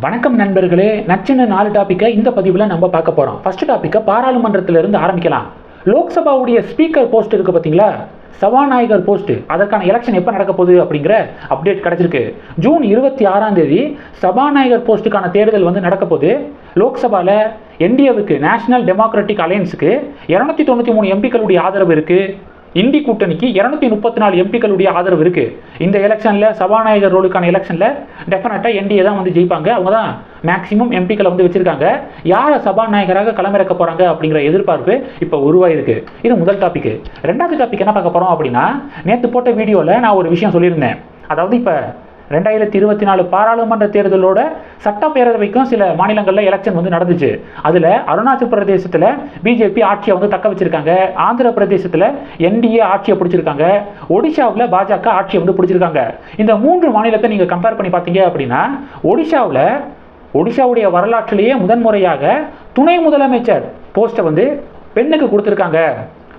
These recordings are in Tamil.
வணக்கம் நண்பர்களே நச்சின நாலு டாப்பிக்கை இந்த பதிவில் நம்ம பார்க்க போகிறோம் ஃபர்ஸ்ட் டாப்பிக்கை பாராளுமன்றத்திலிருந்து ஆரம்பிக்கலாம். லோக்சபாவுடைய ஸ்பீக்கர் போஸ்ட் இருக்கு பார்த்தீங்களா சபாநாயகர் போஸ்ட் அதற்கான எலெக்ஷன் எப்போ நடக்க போகுது அப்படிங்கிற அப்டேட் கிடச்சிருக்கு. ஜூன் இருபத்தி ஆறாம் தேதி சபாநாயகர் போஸ்ட்டுக்கான தேர்தல் வந்து நடக்க போகுது. லோக்சபாவில் என்டிஏவுக்கு நேஷனல் டெமோக்ராட்டிக் அலையன்ஸுக்கு இரநூத்தி தொண்ணூற்றி மூணு எம்பிக்களுடைய ஆதரவு இருக்குது இந்தி கூட்டணிக்கு இரநூத்தி முப்பத்தி நாலு எம்பிக்களுடைய ஆதரவு இருக்கு. இந்த எலெக்ஷன்ல சபாநாயகர் ரோலுக்கான எலெக்ஷன்ல டெஃபினட்டா என்டிஏ தான் வந்து ஜெயிப்பாங்க. அவங்க தான் மேக்சிமம் எம்பிக்களை வந்து வச்சிருக்காங்க. யாரை சபாநாயகராக களமிறக்க போறாங்க அப்படிங்கிற எதிர்பார்ப்பு இப்போ உருவாயிருக்கு. இது முதல் டாபிக் ரெண்டாவது டாபிக் என்ன பார்க்க போறோம் அப்படின்னா நேற்று போட்ட வீடியோவில் நான் ஒரு விஷயம் சொல்லியிருந்தேன். அதாவது இப்போ ரெண்டாயிரத்தி இருபத்தி நாலு பாராளுமன்ற தேர்தலோட சட்டப்பேரவைக்கும் சில மாநிலங்களில் எலெக்ஷன் வந்து நடந்துச்சு. அதில் அருணாச்சல் பிரதேசத்தில் பிஜேபி ஆட்சியை வந்து தக்க வச்சிருக்காங்க. ஆந்திர பிரதேசத்தில் என்டிஏ ஆட்சியை பிடிச்சிருக்காங்க. ஒடிஷாவில் பாஜக ஆட்சியை வந்து பிடிச்சிருக்காங்க. இந்த மூன்று மாநிலத்தை நீங்கள் கம்பேர் பண்ணி பார்த்தீங்க அப்படின்னா ஒடிஷாவில் ஒடிஷாவுடைய வரலாற்றிலேயே முதன்முறையாக துணை முதலமைச்சர் போஸ்ட்டை வந்து பெண்ணுக்கு கொடுத்துருக்காங்க.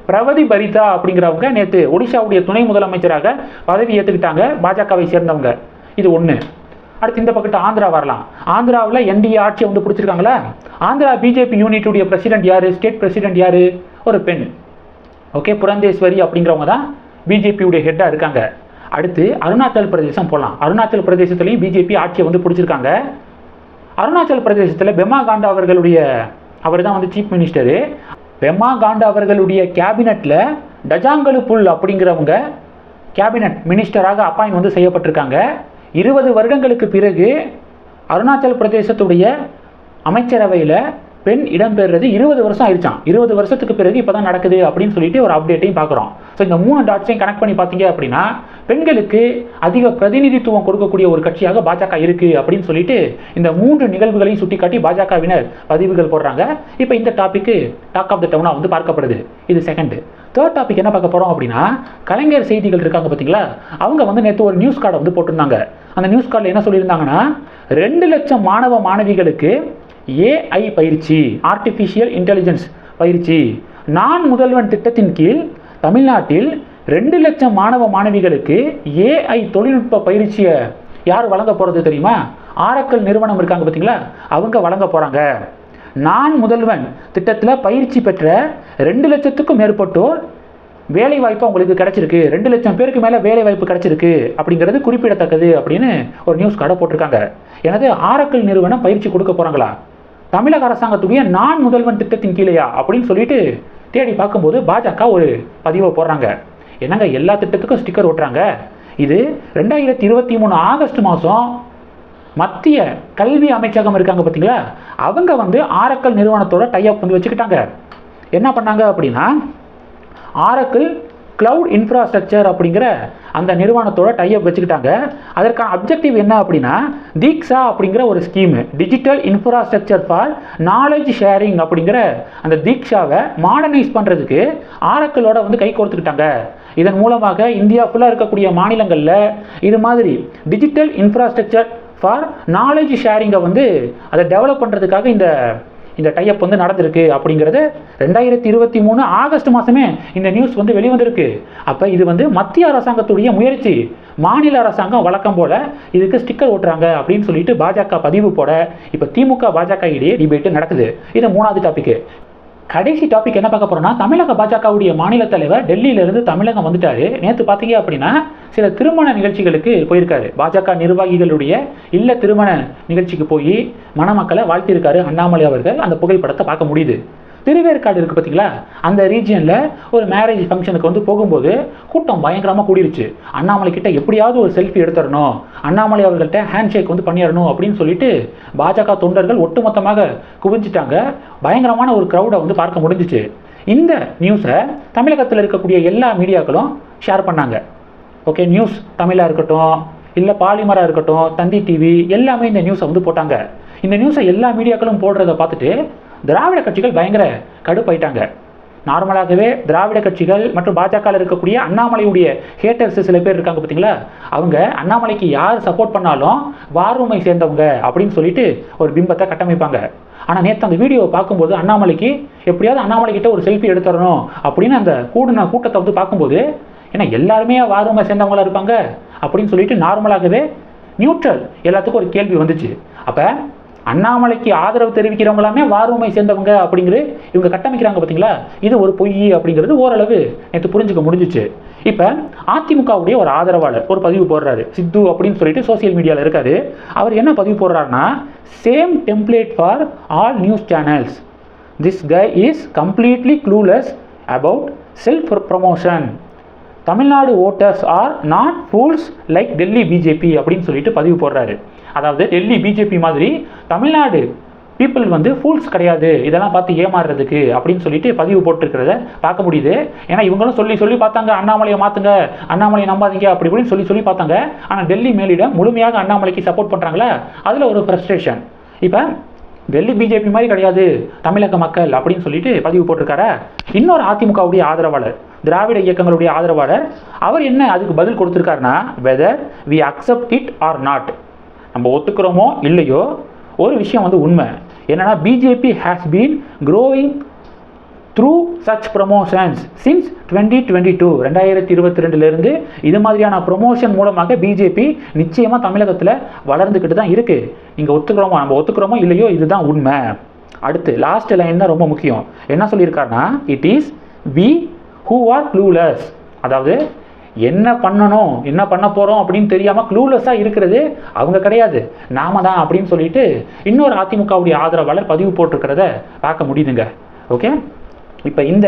பிரவதி பரிதா அப்படிங்கிறவங்க நேற்று ஒடிஷாவுடைய துணை முதலமைச்சராக பதவி ஏற்றுக்கிட்டாங்க பாஜகவை சேர்ந்தவங்க. இது ஒன்று அடுத்து இந்த பக்கத்து ஆந்திரா வரலாம். ஆந்திராவில் என்டிஏ ஆட்சியை வந்து பிடிச்சிருக்காங்களா? ஆந்திரா பிஜேபி யூனிட்டுடைய பிரசிடென்ட் யார்? ஸ்டேட் பிரசிடென்ட் யார்? ஒரு பெண். ஓகே புரந்தேஸ்வரி அப்படிங்கிறவங்க தான் பிஜேபியுடைய ஹெட்டாக இருக்காங்க. அடுத்து அருணாச்சல் பிரதேசம் போகலாம் அருணாச்சல் பிரதேசத்துலேயும் பிஜேபி ஆட்சியை வந்து பிடிச்சிருக்காங்க. அருணாச்சல் பிரதேசத்தில் பெமா காண்டா அவர்களுடைய அவர் தான் வந்து சீஃப் மினிஸ்டரு பெமா காண்டா அவர்களுடைய கேபினெட்டில் டஜாங்கலு புல் அப்படிங்கிறவங்க கேபினட் மினிஸ்டராக அப்பாயின் வந்து செய்யப்பட்டிருக்காங்க. இருபது வருடங்களுக்கு பிறகு அருணாச்சல் பிரதேசத்துடைய அமைச்சரவையில் பெண் இடம்பெறுறது இருபது வருஷம் ஆயிடுச்சான் இருபது வருஷத்துக்கு பிறகு இப்போ தான் நடக்குது அப்படின்னு சொல்லிட்டு ஒரு அப்டேட்டையும் பார்க்குறோம் ஸோ இந்த மூணு டாட்ஸையும் கனெக்ட் பண்ணி பார்த்தீங்க அப்படின்னா பெண்களுக்கு அதிக பிரதிநிதித்துவம் கொடுக்கக்கூடிய ஒரு கட்சியாக பாஜக இருக்குது அப்படின்னு சொல்லிட்டு இந்த மூன்று நிகழ்வுகளையும் சுட்டிக்காட்டி பாஜகவினர் பதிவுகள் போடுறாங்க. இப்போ இந்த டாப்பிக்கு டாக் ஆஃப் த டவுனாக வந்து பார்க்கப்படுது. இது செகண்டு தேர்ட் டாபிக் என்ன பார்க்க போகிறோம் அப்படின்னா கலைஞர் செய்திகள் இருக்காங்க பார்த்தீங்களா? அவங்க வந்து நேற்று ஒரு நியூஸ் கார்டை வந்து போட்டிருந்தாங்க. அந்த நியூஸ் கார்டில் என்ன சொல்லியிருந்தாங்கன்னா ரெண்டு லட்சம் மாணவ மாணவிகளுக்கு ஏஐ பயிற்சி ஆர்டிஃபிஷியல் இன்டெலிஜென்ஸ் பயிற்சி. நான் முதல்வன் திட்டத்தின் கீழ் தமிழ்நாட்டில் ரெண்டு லட்சம் மாணவ மாணவிகளுக்கு ஏஐ தொழில்நுட்ப பயிற்சியை யார் வழங்க போகிறது தெரியுமா? ஆரக்கல் நிறுவனம் இருக்காங்க பார்த்தீங்களா? அவங்க வழங்க போகிறாங்க நான் முதல்வன். திட்டத்தில் பயிற்சி பெற்ற ரெண்டு லட்சத்துக்கும் மேற்பட்டோர் வேலை வாய்ப்பு உங்களுக்கு கிடைச்சிருக்கு. ரெண்டு லட்சம் பேருக்கு மேலே வேலை வாய்ப்பு கிடைச்சிருக்கு அப்படிங்கிறது குறிப்பிடத்தக்கது அப்படின்னு ஒரு நியூஸ் கார்டை போட்டிருக்காங்க. எனது ஆரக்கல் நிறுவனம் பயிற்சி கொடுக்க போகிறாங்களா தமிழக அரசாங்கத்துடைய நான் முதல்வன் திட்டத்தின் கீழேயா? அப்படின்னு சொல்லிட்டு தேடி பார்க்கும்போது பாஜக ஒரு பதிவை போடுறாங்க. என்னங்க எல்லா திட்டத்துக்கும் ஸ்டிக்கர் ஓட்டுறாங்க இது ரெண்டாயிரத்தி இருபத்தி மூணு ஆகஸ்ட் மாதம் மத்திய கல்வி அமைச்சகம் இருக்காங்க பார்த்தீங்களா அவங்க வந்து ஆரக்கல் நிறுவனத்தோட டைஅப் வந்து வச்சுக்கிட்டாங்க. என்ன பண்ணாங்க அப்படின்னா ஆரக்கிள் க்ளவுட் இன்ஃப்ராஸ்ட்ரக்சர் அப்படிங்கிற அந்த நிறுவனத்தோட டைஅப் வச்சுக்கிட்டாங்க. அதற்கான அப்ஜெக்டிவ் என்ன அப்படின்னா தீக்ஷா அப்படிங்கிற ஒரு scheme digital infrastructure for knowledge sharing அப்படிங்கிற அந்த தீக்ஷாவை மாடர்னைஸ் பண்ணுறதுக்கு ஆரக்கிளோட வந்து கை கோர்த்துக்கிட்டாங்க. இதன் மூலமாக இந்தியா ஃபுல்லாக இருக்கக்கூடிய மாநிலங்களில் இது மாதிரி டிஜிட்டல் இன்ஃப்ராஸ்ட்ரக்சர் ஃபார் நாலேஜ் ஷேரிங்கை வந்து அதை டெவலப் பண்ணுறதுக்காக இந்த இந்த டைப் வந்து நடந்திருக்கு அப்படிங்கிறது ரெண்டாயிரத்தி இருபத்தி மூணு ஆகஸ்ட் மாதமே இந்த நியூஸ் வந்து வெளிவந்திருக்கு. அப்போ இது வந்து மத்திய அரசாங்கத்துடைய முயற்சி. மாநில அரசாங்கம் வழக்கம் போல் இதுக்கு ஸ்டிக்கர் ஓட்டுறாங்க அப்படின்னு சொல்லிட்டு பாஜக பதிவு போட இப்போ திமுக பாஜக இடையே டிபேட்டு நடக்குது. இது மூணாவது டாபிக் கடைசி டாபிக் என்ன பார்க்க போறோம்னா தமிழக பாஜகவுடைய மாநில தலைவர் டெல்லியிலிருந்து தமிழகம் வந்துட்டாரு. நேற்று பார்த்தீங்க அப்படின்னா சில திருமண நிகழ்ச்சிகளுக்கு போயிருக்காரு. பாஜக நிர்வாகிகளுடைய இல்ல திருமண நிகழ்ச்சிக்கு போய் மணமக்களை வாழ்த்திருக்காரு அண்ணாமலை அவர்கள். அந்த புகைப்படத்தை பார்க்க முடியுது. திருவேற்காடு இருக்குது பார்த்தீங்களா அந்த ரீஜியனில் ஒரு மேரேஜ் ஃபங்க்ஷனுக்கு வந்து போகும்போது கூட்டம் பயங்கரமாக கூடிருச்சு. அண்ணாமலை கிட்ட எப்படியாவது ஒரு செல்ஃபி எடுத்துடணும். அண்ணாமலை அவர்கள்ட்ட ஹேண்ட் ஷேக் வந்து பண்ணிடணும் அப்படின்னு சொல்லிட்டு பாஜக தொண்டர்கள் ஒட்டுமொத்தமாக குவிஞ்சிட்டாங்க. பயங்கரமான ஒரு க்ரௌடை வந்து பார்க்க முடிஞ்சிச்சு. இந்த நியூஸை தமிழகத்தில் இருக்கக்கூடிய எல்லா மீடியாக்களும் ஷேர் பண்ணாங்க. ஓகே நியூஸ் தமிழாக இருக்கட்டும் இல்லை பாலிமராக இருக்கட்டும் தந்தி டிவி எல்லாமே இந்த நியூஸை வந்து போட்டாங்க. இந்த நியூஸை எல்லா மீடியாக்களும் போடுறத பார்த்துட்டு திராவிட கட்சிகள் பயங்கர கடுப்பாயிட்டாங்க. நார்மலாகவே திராவிட கட்சிகள் மற்றும் பாஜகவில் இருக்கக்கூடிய அண்ணாமலையுடைய ஹேட்டர்ஸ் சில பேர் இருக்காங்க பார்த்தீங்களா அவங்க அண்ணாமலைக்கு யார் சப்போர்ட் பண்ணாலும் வார்மை சேர்ந்தவங்க அப்படின்னு சொல்லிட்டு ஒரு பிம்பத்தை கட்டமைப்பாங்க. ஆனால் நேற்று அந்த வீடியோவை பார்க்கும்போது அண்ணாமலைக்கு எப்படியாவது அண்ணாமலை கிட்ட ஒரு செல்ஃபி எடுத்துடணும் அப்படின்னு அந்த கூடின கூட்டத்தை வந்து பார்க்கும்போது ஏன்னா எல்லாருமே வார்மை சேர்ந்தவங்களா இருப்பாங்க அப்படின்னு சொல்லிட்டு நார்மலாகவே நியூட்ரல் எல்லாத்துக்கும் ஒரு கேள்வி வந்துச்சு. அப்போ அண்ணாமலைக்கு ஆதரவு தெரிவிக்கிறவங்களாமே வாரூமை சேர்ந்தவங்க அப்படிங்கிறது இவங்க கட்டமைக்கிறாங்க பார்த்தீங்களா இது ஒரு பொய் அப்படிங்கிறது ஓரளவு நேற்று புரிஞ்சுக்க முடிஞ்சிச்சு. இப்போ அதிமுகவுடைய ஒரு ஆதரவாளர் ஒரு பதிவு போடுறாரு. சித்து அப்படின்னு சொல்லிட்டு சோசியல் மீடியாவில் இருக்காரு. அவர் என்ன பதிவு போடுறாருன்னா same template for all news channels this guy is completely clueless about self promotion Tamil Nadu voters are not fools like Delhi BJP அப்படின்னு சொல்லிட்டு பதிவு போடுறாரு. அதாவது டெல்லி பிஜேபி மாதிரி தமிழ்நாடு பீப்புள் வந்து ஃபூல்ஸ் கிடையாது. இதெல்லாம் பார்த்து ஏமாறுறதுக்கு அப்படின்னு சொல்லிட்டு பதிவு போட்டிருக்கிறத பார்க்க முடியுது. ஏன்னா இவங்களும் சொல்லி சொல்லி பார்த்தாங்க அண்ணாமலையை மாற்றுங்க அண்ணாமலையை நம்பாதீங்க அப்படி இப்படின்னு சொல்லி சொல்லி பார்த்தாங்க. ஆனால் டெல்லி மேலிடம் முழுமையாக அண்ணாமலைக்கு சப்போர்ட் பண்ணுறாங்களா அதில் ஒரு ஃப்ரஸ்ட்ரேஷன் இப்போ டெல்லி பிஜேபி மாதிரி கிடையாது தமிழக மக்கள் அப்படின்னு சொல்லிட்டு பதிவு போட்டிருக்காரா? இன்னொரு அதிமுகவுடைய ஆதரவாளர் திராவிட இயக்கங்களுடைய ஆதரவாளர் அவர் என்ன அதுக்கு பதில் கொடுத்துருக்காருன்னா whether we accept it or not நம்ம ஒத்துக்கிறோமோ இல்லையோ ஒரு விஷயம் வந்து உண்மை. என்னன்னா BJP has been growing through such promotions since twenty twenty two ரெண்டாயிரத்தி இருபத்தி ரெண்டுலேருந்து இது மாதிரியான ப்ரொமோஷன் மூலமாக பிஜேபி நிச்சயமாக தமிழகத்தில் வளர்ந்துக்கிட்டு தான் இருக்குது நீங்கள் ஒத்துக்கிறோமோ நம்ம ஒத்துக்கிறோமோ இல்லையோ இதுதான் உண்மை. அடுத்து லாஸ்ட் லைன் தான் ரொம்ப முக்கியம். என்ன சொல்லியிருக்காருன்னா it is we who are clueless அதாவது என்ன பண்ணணும் என்ன பண்ண போகிறோம் அப்படின்னு தெரியாமல் க்ளூலெஸ்ஸாக இருக்கிறது அவங்க கிடையாது. நாம தான் அப்படின்னு சொல்லிட்டு இன்னொரு அதிமுகவுடைய ஆதரவாளர் பதிவு போட்டிருக்கிறத பார்க்க முடியுதுங்க. ஓகே இப்போ இந்த